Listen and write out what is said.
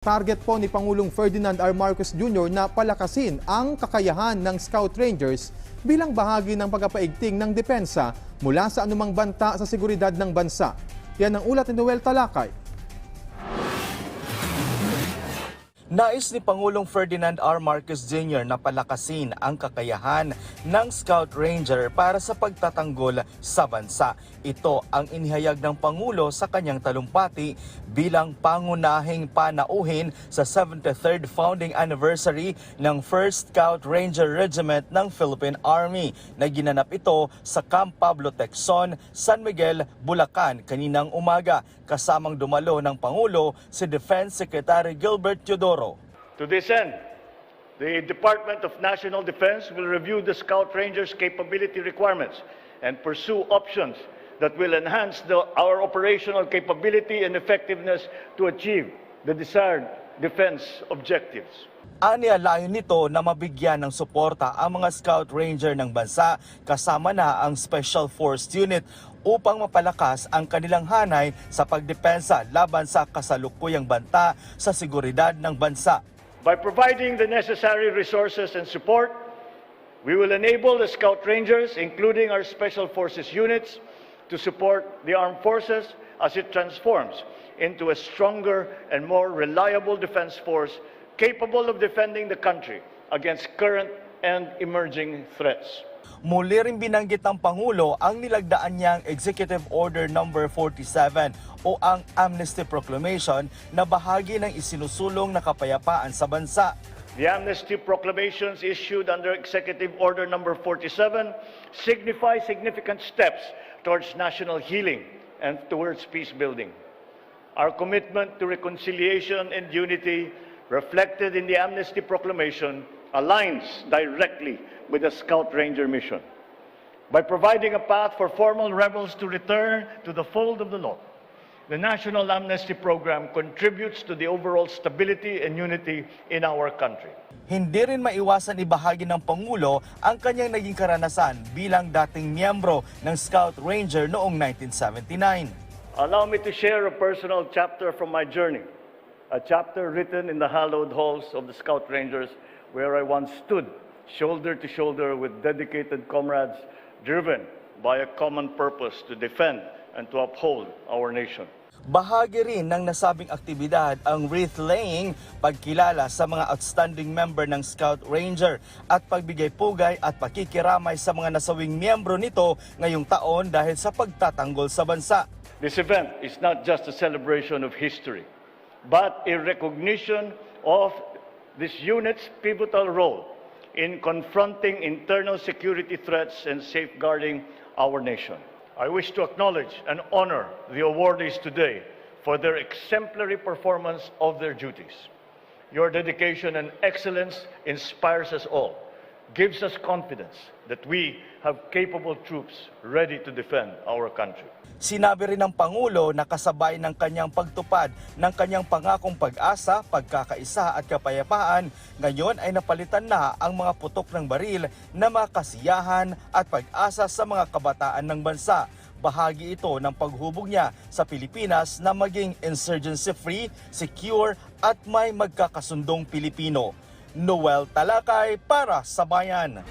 Target po ni Pangulong Ferdinand R. Marcos Jr. na palakasin ang kakayahan ng Scout Rangers bilang bahagi ng pagpapaigting ng depensa mula sa anumang banta sa seguridad ng bansa. Yan ang ulat ni Noel Talakay. Nais ni Pangulong Ferdinand R. Marcos Jr. na palakasin ang kakayahan ng Scout Ranger para sa pagtatanggol sa bansa. Ito ang inihayag ng Pangulo sa kanyang talumpati bilang pangunahing panauhin sa 73rd founding anniversary ng 1st Scout Ranger Regiment ng Philippine Army na ginanap ito sa Camp Pablo Texon, San Miguel, Bulacan kaninang umaga kasamang dumalo ng Pangulo si Defense Secretary Gilbert Teodoro. To this end, the Department of National Defense will review the Scout Rangers' capability requirements and pursue options that will enhance the, our operational capability and effectiveness to achieve the desired defense objectives. Aniya layo nito na mabigyan ng suporta ang mga Scout Ranger ng bansa kasama na ang Special Force Unit upang mapalakas ang kanilang hanay sa pagdepensa laban sa kasalukuyang banta sa seguridad ng bansa. By providing the necessary resources and support, we will enable the Scout Rangers, including our Special Forces units, to support the armed forces as it transforms into a stronger and more reliable defense force capable of defending the country against current and emerging threats. Muli rin binanggit ng Pangulo ang nilagdaan niyang Executive Order Number 47 o ang Amnesty Proclamation na bahagi ng isinusulong na kapayapaan sa bansa. The amnesty proclamations issued under Executive Order Number 47 signify significant steps towards national healing and towards peace building. Our commitment to reconciliation and unity reflected in the amnesty proclamation aligns directly with the Scout Ranger mission. By providing a path for formal rebels to return to the fold of the law, the National Amnesty Program contributes to the overall stability and unity in our country. Hindi rin maiwasan ibahagi ng Pangulo ang kanyang naging karanasan bilang dating miyembro ng Scout Ranger noong 1979. Allow me to share a personal chapter from my journey, a chapter written in the hallowed halls of the Scout Rangers, where I once stood shoulder to shoulder with dedicated comrades driven by a common purpose to defend and to uphold our nation. Bahagi rin ng nasabing aktibidad ang wreath laying, pagkilala sa mga outstanding member ng Scout Ranger at pagbigay pugay at pakikiramay sa mga nasawing miyembro nito ngayong taon dahil sa pagtatanggol sa bansa. This event is not just a celebration of history, but a recognition of this unit's pivotal role in confronting internal security threats and safeguarding our nation. I wish to acknowledge and honor the awardees today for their exemplary performance of their duties. Your dedication and excellence inspires us all, gives us confidence that we have capable troops ready to defend our country. Sinabi rin ng Pangulo na kasabay ng kanyang pagtupad ng kanyang pangakong pag-asa, pagkakaisa at kapayapaan, ngayon ay napalitan na ang mga putok ng baril na makasiyahan at pag-asa sa mga kabataan ng bansa. Bahagi ito ng paghubog niya sa Pilipinas na maging insurgency-free, secure at may magkakasundong Pilipino. Noel Talakay para sa Bayan.